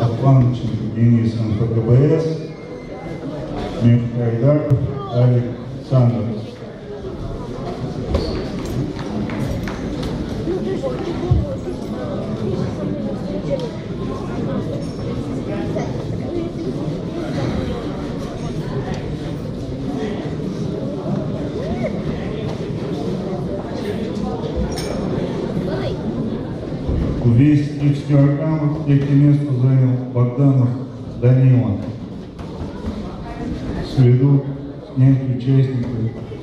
Ахванченко Денис МФКБС, Михайдаров Александр. В 230 килограммах третье место занял Богданов Данила. Следу снять участника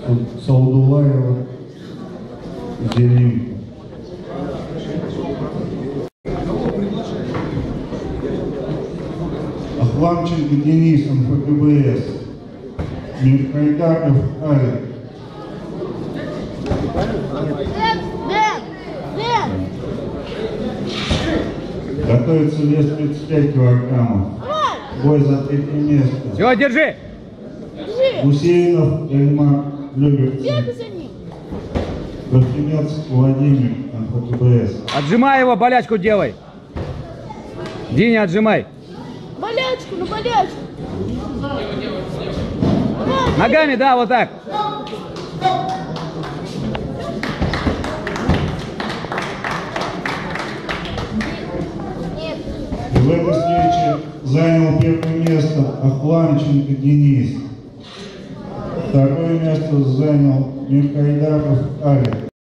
Сау- Саудулаева Зелим. Ахламченко Денис, МФКБС. Мирхайдаров Алик. Готовится вес 35 килограммов. Бой за третье место. Все, держи. держи, Гусейнов Эльмар Люберцы. бегай за ним. Трофимец Владимир, МФКБС. Отжимай его, болячку делай. Диня, отжимай. Болячку, на болячку. Ногами, да, вот так. В этой встрече занял первое место Ахламченко Денис. Второе место занял Миркайдаров Алик.